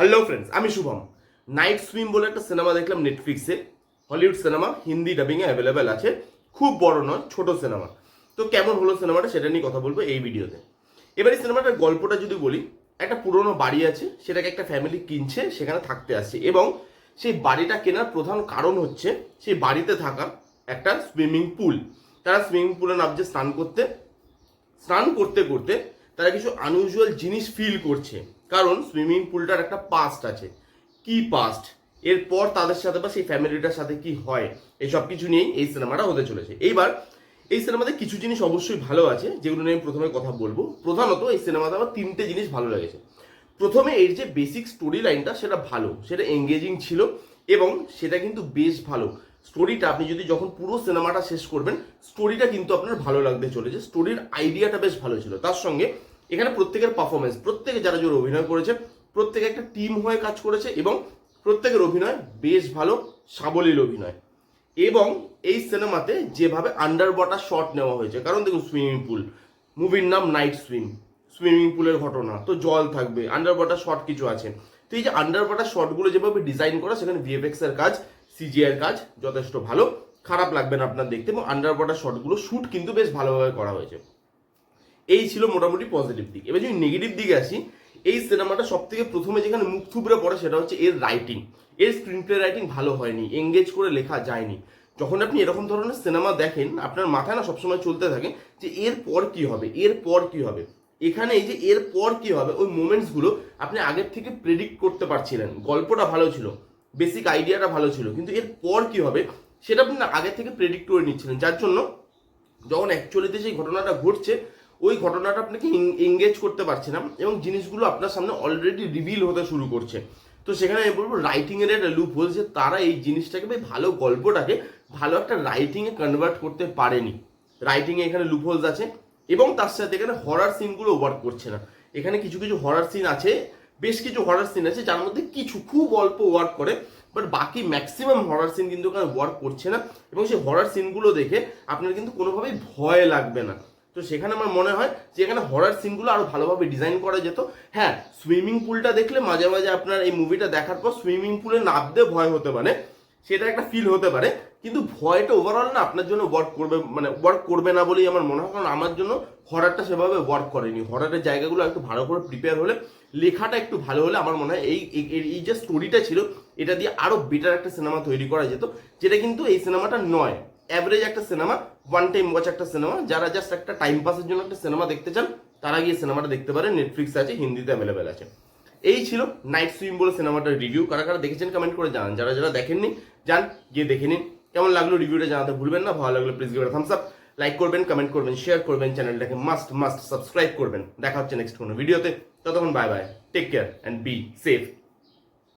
Hello friends আমি Shubham. Night swim বলে একটা সিনেমা দেখলাম নেটফ্লিক্সে হলিউড সিনেমা হিন্দি ডাবিংয়ে অ্যাভেলেবেল আছে। খুব বড় নয়, ছোট সিনেমা তো কেমন হলো সিনেমাটা সেটা নিয়ে কথা বলব এই ভিডিওতে। এবার এই সিনেমাটার গল্পটা যদি বলি, একটা পুরনো বাড়ি আছে, সেটাকে একটা ফ্যামিলি কিনছে, সেখানে থাকতে আসছে। এবং সেই বাড়িটা কেনার প্রধান কারণ হচ্ছে, সেই বাড়িতে থাকা একটা সুইমিং পুল তারা সুইমিং পুলে নামছে স্নান করতে। স্নান করতে করতে তারা কিছু আনইউজুয়াল জিনিস ফিল করছে। কারণ সুইমিং পুলটার একটা পাস্ট আছে। কি পাস্ট এরপর তাদের সাথে বা সেই ফ্যামিলিটার সাথে কি হয়? এইসব কিছু নিয়েই এই সিনেমাটা হতে চলেছে। এইবার এই সিনেমাতে কিছু জিনিস অবশ্যই ভালো আছে, যেগুলো নিয়ে আমি প্রথমে কথা বলব। প্রধানত এই সিনেমাতে আমার তিনটে জিনিস ভালো লেগেছে। প্রথমে এর যে বেসিক স্টোরি লাইনটা সেটা ভালো, সেটা এঙ্গেজিং ছিল এবং সেটা কিন্তু বেশ ভালো। স্টোরিটা আপনি যদি যখন পুরো সিনেমাটা শেষ করবেন স্টোরিটা কিন্তু আপনার ভালো লাগতে চলেছে। স্টোরির আইডিয়াটা বেশ ভালো ছিল। তার সঙ্গে এখানে প্রত্যেকের পারফরমেন্স প্রত্যেকে যারা যারা অভিনয় করেছে, প্রত্যেকে একটা টিম হয়ে কাজ করেছে এবং প্রত্যেকের অভিনয় বেশ ভালো, সাবলীল অভিনয়। এবং এই সিনেমাতে যেভাবে আন্ডার ওয়াটার শট নেওয়া হয়েছে, কারণ দেখুন সুইমিং পুল মুভির নাম নাইট সুইম সুইমিং পুলের ঘটনা, তো জল থাকবে আন্ডার ওয়াটার শট কিছু আছে। তো এই যে আন্ডার ওয়াটার শটগুলো যেভাবে ডিজাইন করা, সেখানে ভিএফএক্স এর কাজ সিজিআই কাজ যথেষ্ট ভালো, খারাপ লাগবে না আপনার দেখতে এবং আন্ডার ওয়াটার শটগুলো শ্যুট কিন্তু বেশ ভালোভাবে করা হয়েছে। এই ছিল মোটামুটি পজিটিভ দিক। এবার যদি নেগেটিভ দিকে আসি, এই সিনেমাটা সব থেকে প্রথমে যেখানে মুখ থুবড়ে পড়ে সেটা হচ্ছে এর রাইটিং এর স্ক্রিন প্লে রাইটিং ভালো হয়নি এঙ্গেজ করে লেখা যায়নি। যখন আপনি এরকম ধরনের সিনেমা দেখেন, আপনার মাথায় না সবসময় চলতে থাকে যে এর পর কি হবে, এর পর কি হবে। এখানে এই যে এর পর কি হবে, ওই মোমেন্টসগুলো আপনি আগের থেকে প্রেডিক্ট করতে পারছিলেন। গল্পটা ভালো ছিল। বেসিক আইডিয়াটা ভালো ছিল। কিন্তু এর পর কি হবে, সেটা আপনি আগে থেকে প্রেডিক্ট করে নিচ্ছিলেন। যার জন্য যখন অ্যাকচুয়ালিতে সেই ঘটনাটা ঘটছে, ওই ঘটনাটা আপনাকে এঙ্গেজ করতে পারছে না এবং জিনিসগুলো আপনার সামনে অলরেডি রিভিল হতে শুরু করছে। তো সেখানে আমি বলব রাইটিংয়ের একটা লুপ হোল যে তারা এই জিনিসটাকে বেশ ভালো গল্পটাকে ভালো একটা রাইটিংয়ে কনভার্ট করতে পারেনি। রাইটিংয়ে এখানে লুপ হোলস আছে এবং তার সাথে এখানে হরার সিনগুলো ওয়ার্ক করছে না। এখানে কিছু কিছু হরার সিন আছে বেশ কিছু হরার সিন আছে, যার মধ্যে কিছু খুব অল্প ওয়ার্ক করে বাট বাকি ম্যাক্সিমাম হরার সিন কিন্তু ওখানে ওয়ার্ক করছে না, এবং সেই হরার সিনগুলো দেখে আপনার কিন্তু কোনোভাবেই ভয় লাগবে না। তো সেখানে আমার মনে হয় যে এখানে হরার সিনগুলো আরও ভালোভাবে ডিজাইন করা যেত। হ্যাঁ সুইমিং পুলটা দেখলে মাঝে মাঝে আপনার এই মুভিটা দেখার পর সুইমিং পুলে নামতে ভয় হতে পারে। সেটা একটা ফিল হতে পারে, কিন্তু ভয়টা ওভারঅল না আপনার জন্য ওয়ার্ক করবে মানে ওয়ার্ক করবে না বলেই আমার মনে হয়, কারণ আমার জন্য হরারটা সেভাবে ওয়ার্ক করেনি। হরারের জায়গাগুলো একটু ভালো করে প্রিপেয়ার হলে, লেখাটা একটু ভালো হলে আমার মনে হয় এই, এই- যে স্টোরিটা ছিল, এটা দিয়ে আরও বেটার একটা সিনেমা তৈরি করা যেত, যেটা কিন্তু এই সিনেমাটা নয়। অ্যাভারেজ একটা সিনেমা ওয়ান টাইম ওয়াচ একটা সিনেমা যারা জাস্ট একটা টাইম পাসের জন্য একটা সিনেমা দেখতে চান, তারা গিয়ে সিনেমাটা দেখতে পারে নেটফ্লিক্স আছে, হিন্দিতে অ্যাভেলেবেল আছে। এই ছিল নাইট সুইম বলে সিনেমাটার রিভিউ কারা কারা দেখেছেন কমেন্ট করে জানান। যারা যারা দেখেননি, যান, গিয়ে দেখে নিন। কেমন লাগল রিভিউটা জানাতে ভুলবেন না। ভালো লাগল please give thumbs up like করবেন কমেন্ট করবেন শেয়ার করবেন চ্যানেলটাকে মাস্ট মাস্ট সাবস্ক্রাইব করবেন। দেখা হচ্ছে নেক্সট কোনো ভিডিওতে ততক্ষণ bye bye take care and be safe